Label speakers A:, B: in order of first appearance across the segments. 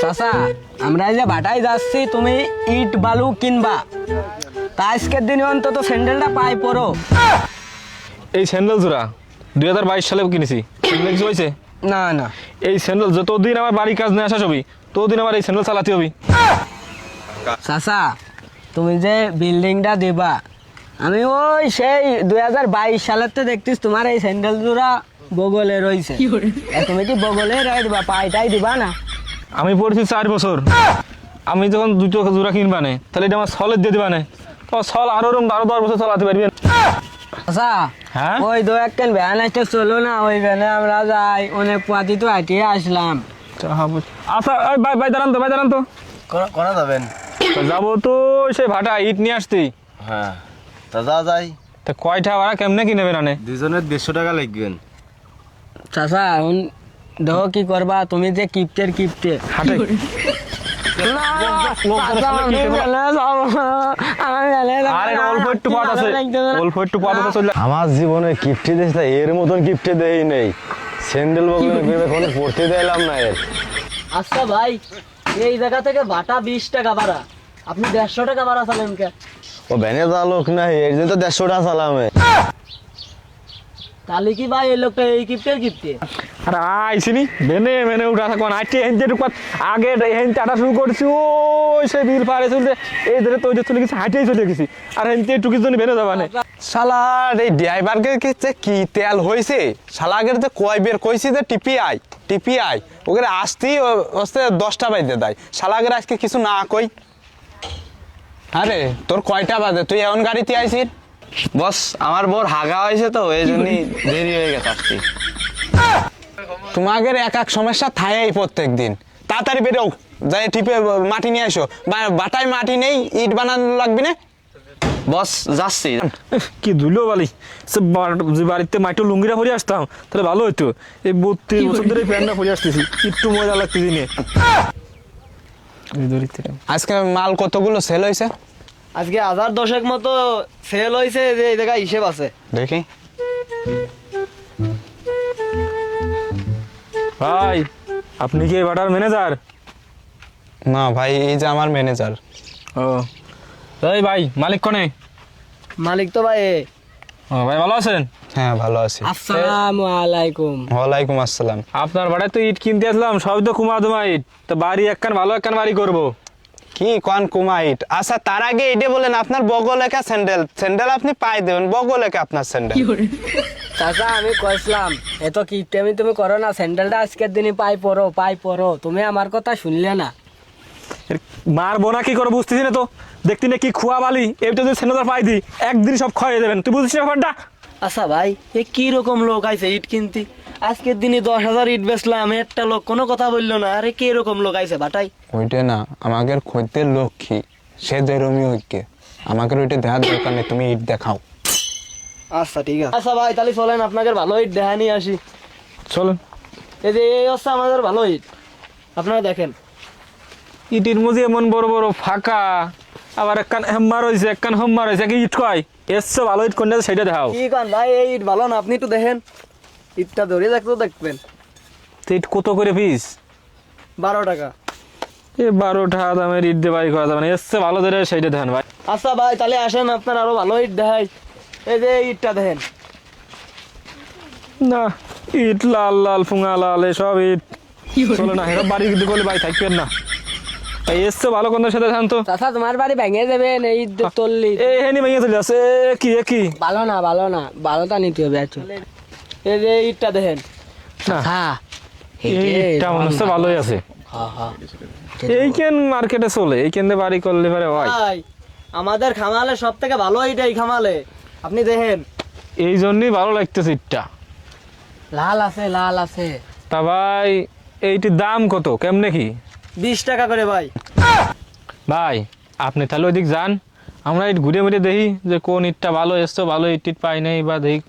A: চাচা আমরা যে ভাটাই যাচ্ছি তুমি ইট বালু কিনবা। তা আজকের দিনে অন্তত স্যান্ডেলটা পাই পরো।
B: এই স্যান্ডেল জোড়া দুই হাজার বাইশ সালে কিনেছি। কিছু হয়েছে?
A: না না।
B: এই স্যান্ডেল যতদিন আমার বাড়ি কাজ নিয়ে আসা ছবি ততদিন আমার এই স্যান্ডেল চালাতে হবে।
A: চাচা তুমি যে বিল্ডিংটা দিবা আমি ওই সেই দুই হাজার বাইশ সালের তো দেখতিস তোমার এই স্যান্ডেল জোড়া বগলে রয়েছে। তুমি কি বগলে রয়ে দিবা পাইটাই দিবা না?
B: আমি পড়েছি চার বছর। আমি যখন দুটো জোড়া কিনবা নে তাহলে এটা আমার সলের দিয়ে দিবা নে। তো সল আরও রকম আরও দশ বছর চলাতে পারবেন
A: আচ্ছা
B: হ্যাঁ?
A: ওই দু একখান ভ্যান আসতে চলো না ওই ভ্যানে আমরা যাই অনেক পাতি তো হাঁটিয়ে আসলাম।
B: আচ্ছা ওই ভাই ভাই দাঁড়ান তো ভাই দাঁড়ান তো।
C: করা যাবেন?
B: তো যাব তো সেই ভাটা ইট নিয়ে আসতেই
C: হ্যাঁ তা যা যাই।
B: তা কয়টা ভাড়া কেমনে কি নেবে না
C: দুজনের দেড়শো টাকা লাগবেন।
A: চাচা এখন দেখো কি করবা তুমি যে কিপ্টের কিপ্টে।
B: হাটে।
C: আমার জীবনে গিফটে দিয়েছে এর মতন গিফটে দেই নেই। স্যান্ডেল বগলে কোনো পড়তে দিলাম না এর।
D: আচ্ছা ভাই এই জায়গা থেকে বাটা বিশ টাকা ভাড়া। আপনি দেড়শো টাকা ভাড়া চালেন কে?
C: ও ভ্যানে যা লোক না এর জন্য তো দেড়শো টাকা চালামে
D: তাহলে কি ভাই এই লোকটা এই গিফটের গিফটে
B: আর আইসিনি বেনে মেনে উঠা থাকুন আইটি হেন যেটুকু আগে হেন টাটা শুরু করছি ওই সেই বিল পারে চলতে। এই ধরে তৈরি চলে গেছি হাইটেই চলে গেছি। আর হেন টুকির জন্য বেনে যাবা না।
E: শালার এই ড্রাইভারকে কি যে কি তেল হয়েছে শালাগের যে কয় বের কইছি যে টিপি আই টিপি আই ওকে আসতেই হচ্ছে দশটা বাজতে দেয়। শালাগের আজকে কিছু না কই। আরে তোর কয়টা বাজে? তুই এমন গাড়িতে আইছিস?
C: বস আমার বোর হাগা হয়েছে তো এই জন্যই দেরি হয়ে গেছে আসতে
E: তোমাদের এক এক সমস্যা থাকেই প্রত্যেক দিন তাড়াতাড়ি বেরো যাই টিপে মাটি নিয়ে আসো বাটায় মাটি নেই ইট বানানো লাগবে না?
C: বস যাচ্ছি।
B: কি ধুলো বালি। সে বাড়িতে মাইটো লুঙ্গিরা পরে আসতাম তাহলে ভালো হতো এই বত্রিশ বছর ধরে প্যান্টটা পরে আসতেছি একটু মজা লাগতেছি নিয়ে।
E: আজকে মাল কতগুলো সেল হয়েছে?
D: আজকে হাজার দশেক মতো সেল হয়েছে যে এই জায়গায় হিসেব আছে।
E: দেখি।
B: ভাই আপনি কি এই ভাটার ম্যানেজার
E: না ভাই এই যে আমার ম্যানেজার
B: ও। এই ভাই মালিক কনে?
D: মালিক তো ভাই এ।
B: ও ভাই ভালো আছেন?
E: হ্যাঁ ভালো আছি।
A: আসসালামু আলাইকুম।
E: ওয়ালাইকুম আসসালাম।
B: আপনার ভাড়ায় তো ইট কিনতে আসলাম সব তো কুমা দুমা ইট। তো বাড়ি একখান ভালো একখান বাড়ি করব।
E: কি কন কুমাইট? আচ্ছা তার আগে এটা বলেন আপনার বগলেকা স্যান্ডেল। স্যান্ডেল আপনি পাই দেবেন বগলেকা আপনার স্যান্ডেল।
A: চাচা আমি কইছিলাম এত কিপ্টে আমি তুমি করো না স্যান্ডেলটা আজকের দিনই পাই পরো পাই পরো তুমি আমার কথা শুনলে না।
B: মারবো না কি করে বুঝতেছি না তো। দেখতি না কি খুয়া বালি এটা যদি স্যান্ডেল পাই দি একদিন সব ক্ষয়ে দেবেন। তুই বুঝছিস ব্যাপারটা?
D: আচ্ছা ভাই এ কি রকম লোক আইছে ইট কিনতে? আজকের দিনে দশ হাজার ইট বেচলাম একটা লোক কোনো কথা বলল না। আরে কি রকম লোক আইছে বাটাই?
E: ওইটা না আমাদের খদ্দের লক্ষ্মী সে যেরমি ঐক্যে। আমাকে ওইটা দেখার দরকার নেই তুমি ইট দেখাও।
D: আচ্ছা ঠিক আছে। আচ্ছা ভাই তাহলে চলেন আপনাদের ভালো ইট দেখা নিয়ে আসি।
B: চলেন।
D: এই যে এই হচ্ছে আমাদের ভালো ইট। আপনারা দেখেন।
B: ইটির মধ্যে এমন বড় বড় ফাঁকা। আবার একখান হেম্মার হয়েছে একখান হেম্মার হয়েছে কি ইট কয়? এসছে ভালো ইট কোনটা সেটা দেখাও।
D: কি কান ভাই এই ইট ভালো না আপনি একটু দেখেন। ইটটা ধরে দেখতে দেখবেন।
B: তো ইট কত করে পিস
D: বারো টাকা।
B: এ বারোটা দামের ইট দিয়ে বাড়ি করা যাবে না। এসছে ভালো ধরে সেইটা দেখেন ভাই।
D: আচ্ছা ভাই তাহলে আসেন আপনার আরও ভালো ইট দেখাই। এই যে ইটটা দেখেন।
B: না ইট লাল লাল ফুঙা লাল এসব ইট। চলো না হেরা বাড়ি কিন্তু করলে ভাই থাকবেন না। এই এসছে ভালো কোনটার সাথে ধান তো।
A: চাচা তোমার বাড়ি ভেঙে দেবে এই তল্লি।
B: এ হেনি ভেঙে চলে আসে কি এ কি?
A: ভালো না ভালো না ভালোটা নিতে হবে আচ্ছা।
D: এই যে ইটটা দেখেন।
A: হ্যাঁ
B: এইটা মনে হচ্ছে ভালোই আছে। এই কেন মার্কেটে চলে? এই কেন বাড়ি করলে পারে
D: ভাই আমাদের খামালে সব থেকে ভালো এইটাই খামালে। আপনি দেখেন।
B: এই জন্যই ভালো লাগতেছে ইটটা।
A: লাল আছে লাল আছে।
B: তা ভাই এইটির দাম কত? কেমনে কি?
D: বিশ টাকা করে ভাই।
B: ভাই আপনি তাহলে ওইদিক যান। আমরা ইট ঘুরে ঘুরে দেখি যে কোন ইটটা ভালো এসছো ভালো ইট টিট পাই নাই বা দেখি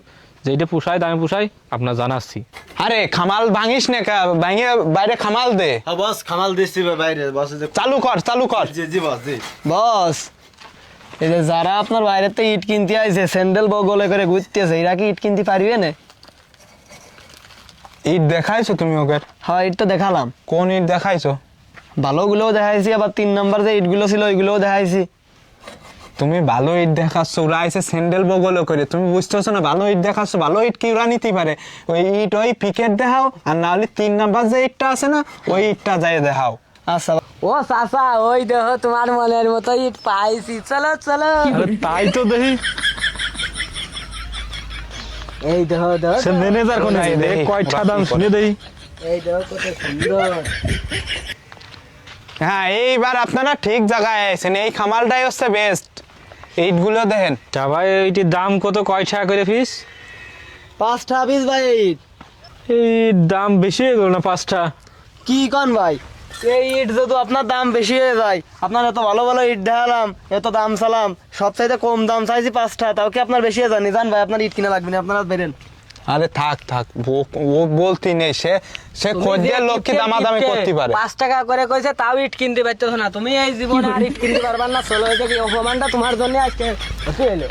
B: যেইটা পুষায় দামে পুষাই আপনার জানাচ্ছি।
E: আরে খামাল ভাঙিস না কা ভাঙে বাইরে খামাল দে।
C: হ্যাঁ বস খামাল দিচ্ছি বাইরে বস
E: চালু কর চালু কর।
C: জি জি বস জি।
D: বস এই যে যারা আপনার বাইরে থেকে ইট কিনতে আইছে স্যান্ডেল বগলে করে ঘুরতেছে এরা কি ইট কিনতে পারবে না?
E: ইট দেখাইছো তুমি ওকে?
D: হ্যাঁ ইট তো দেখালাম।
E: কোন ইট দেখাইছো?
D: ভালোগুলোও দেখাইছি আবার তিন নাম্বার যে ইটগুলো ছিল ওইগুলোও দেখাইছি।
E: তুমি ভালো ইট দেখাচ্ছ ওরা এসে স্যান্ডেল বগলও করে। তুমি বুঝতেছো না ভালো ইট দেখাচ্ছ ভালো ইট কি ওরা নিতে পারে? ওই ইট ওই পিকেট দেখাও আর না হলে তিন নাম্বার যে ইটটা আছে না ওই ইটটা যাই দেখাও।
D: আচ্ছা।
A: ও চাচা ওই দেখো তোমার মনের মতো ইট পাইছি। চলো চলো।
B: তাই তো দেখি।
A: এই দেখো দেখো
B: সে ম্যানেজার কোনে দেখ
E: দেখি,
B: কয়টা দাম শুনে দেই
A: এই দেখো কত সুন্দর।
E: হ্যাঁ এইবার আপনারা ঠিক জায়গায় আছেন এই খামালটাই হচ্ছে বেস্ট ইটগুলো দেখেন।
B: তা ভাই এইটির দাম কত? কয় টাকা করে পিস
D: পাঁচটা পিস ভাই ইট।
B: এই দাম বেশি হয়ে গেল না পাঁচটা
D: কি কন ভাই? এই ইট যদি আপনার দাম বেশি হয়ে যায় আপনার এত ভালো ভালো ইট দেখালাম এত দাম চালাম সব চাইতে কম দাম চাইছি পাঁচটা তাও কি আপনার বেশি হয়ে যায়নি জান ভাই আপনার ইট কিনা লাগবে না আপনারা বেরেন।
E: আরে থাক থাক। ও- ও বলতি নেই সে সে খোঁজ দিয়ে লক্ষ্মী দামাদামি করতে পারে।
A: পাঁচ টাকা করে কইছে তাও ইট কিনতে পারছ না। তুমি এই জীবনে আর ইট কিনতে পারবার না চলো এই কি অপমানটা তোমার জন্য আজকে হলো